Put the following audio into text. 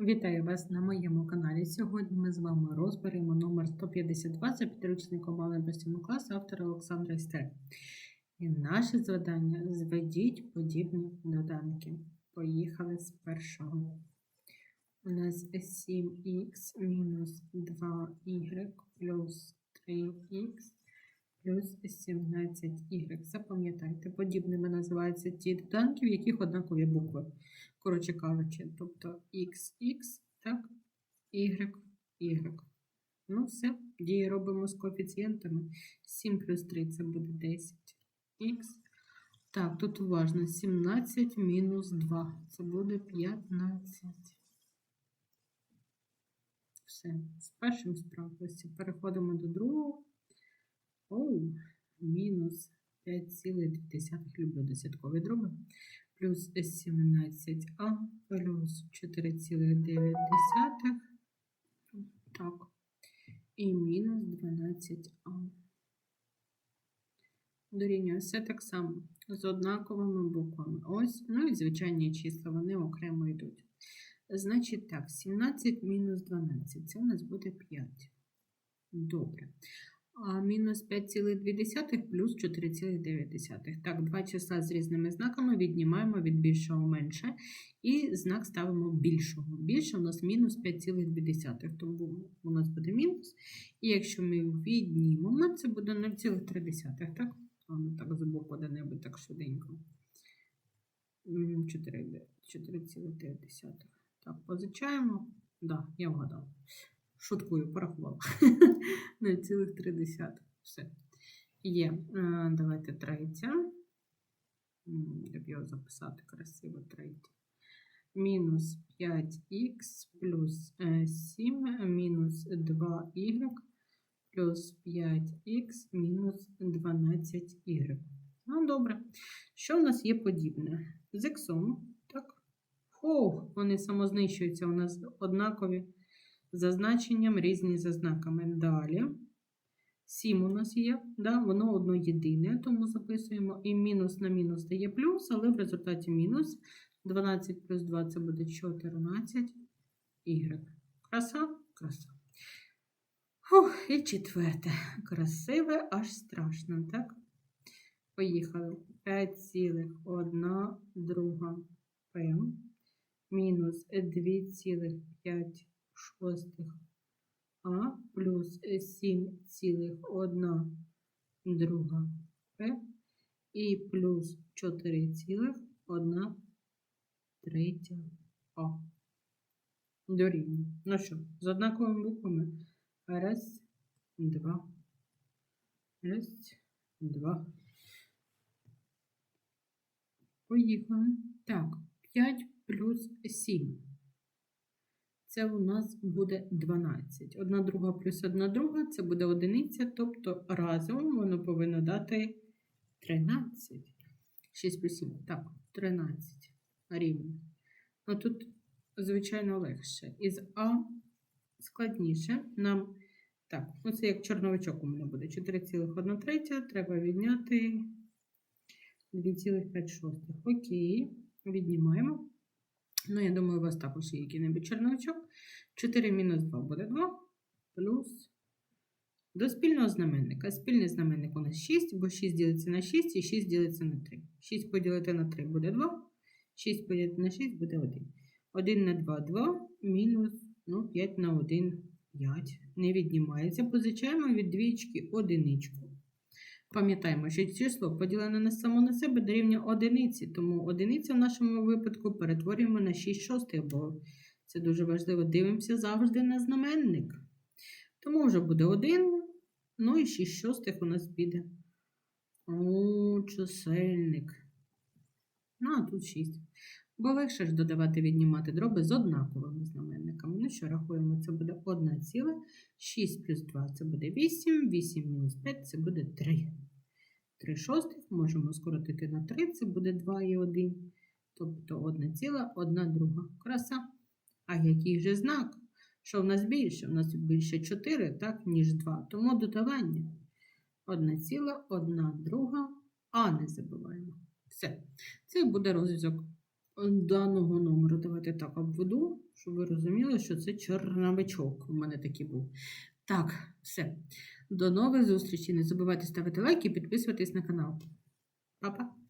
Вітаю вас на моєму каналі. Сьогодні ми з вами розберемо номер 152 за підручником малим постійного класу автора Олександра Істер. І наше завдання зведіть подібні доданки. Поїхали з першого. У нас 7х мінус 2y плюс 3х плюс 17y. Запам'ятайте, подібними називаються ті доданки, в яких однакові букви коротше кажучи, тобто XX, так, Y, Y. Ну, все, дії робимо з коефіцієнтами. 7 плюс 3 це буде 10. Х. Так, тут уважно 17 мінус 2. Це буде 15. Все, з першим справилися. Переходимо до другого. Оу, мінус 5,2. Люблю десяткові дроби плюс 17а плюс 4,9. Так. І мінус 12а. Дорівнює все так само з однаковими буквами. Ось, ну і звичайні числа, вони окремо йдуть. Значить так, 17 мінус 12, це у нас буде 5. Добре. А мінус 5,2 плюс 4,9. Так, два числа з різними знаками віднімаємо від більшого менше. І знак ставимо більшого. Більше у нас мінус 5,2. Тому у нас буде мінус. І якщо ми віднімемо, це буде 0,3. Так? А ну так збоку де-небудь так швиденько. 4,9. Так, позичаємо. Так, да, я вгадала. Шуткую, порахувала. 0,3. Все. Є. Е, Давайте третя. Щоб його записати красиво третє. Мінус 5х плюс 7 мінус 2y плюс 5х мінус 12y. Ну, добре. Що в нас є подібне? З іксом, так? Ох, вони самознищуються у нас однакові за значенням різні за знаками. Далі. 7 у нас є, да, воно одно єдине, тому записуємо і мінус на мінус дає плюс, але в результаті мінус 12 плюс 2 це буде 14 y. Краса? Краса. Фух, і четверте. Красиве, аж страшно, так? Поїхали. 5,1 друга П мінус 2,5 шостих А плюс 7,1 друга П і плюс 4,1 третя А. Дорівнює. Ну що, з однаковими буквами. Раз, два. Раз, два. Поїхали. Так, 5 плюс 7 це у нас буде 12. Одна друга плюс одна друга це буде одиниця, тобто разом воно повинно дати 13. 6 плюс 7. Так, 13 рівно. Ну тут, звичайно, легше. Із А складніше нам. Так, оце як чорновичок у мене буде. 4,1 третя. Треба відняти 2,5. Окей, віднімаємо. Ну, я думаю, у вас також є який-небудь чорновичок. 4 мінус 2 буде 2, плюс до спільного знаменника. Спільний знаменник у нас 6, бо 6 ділиться на 6 і 6 ділиться на 3. 6 поділити на 3 буде 2, 6 поділити на 6 буде 1. 1 на 2 2, мінус ну, 5 на 1 5. Не віднімається. Позичаємо від двічки одиничку. Пам'ятаємо, що число поділене на само на себе дорівнює одиниці, тому одиниця в нашому випадку перетворюємо на 6 шостих, бо це дуже важливо. Дивимося завжди на знаменник. Тому вже буде 1, ну і 6 шостих у нас піде. О, чисельник. Ну, а тут 6. Бо легше ж додавати віднімати дроби з однаковими знаменниками. Ну що, рахуємо, це буде 1 ціла. 6 плюс 2 це буде 8, 8 мінус 5 це буде 3. 3 шостих можемо скоротити на 3, це буде 2 і 1. Тобто 1 ціла, 1 друга. Краса. А який же знак? Що в нас більше? У нас більше 4, так, ніж 2. Тому додавання. 1 ціла, 1 друга, а не забуваємо. Все. Це буде розв'язок даного номеру. Давайте так обведу, щоб ви розуміли, що це чорновичок. У мене такий був. Так, все. До нових зустрічей. Не забувайте ставити лайки і підписуватись на канал. Па-па!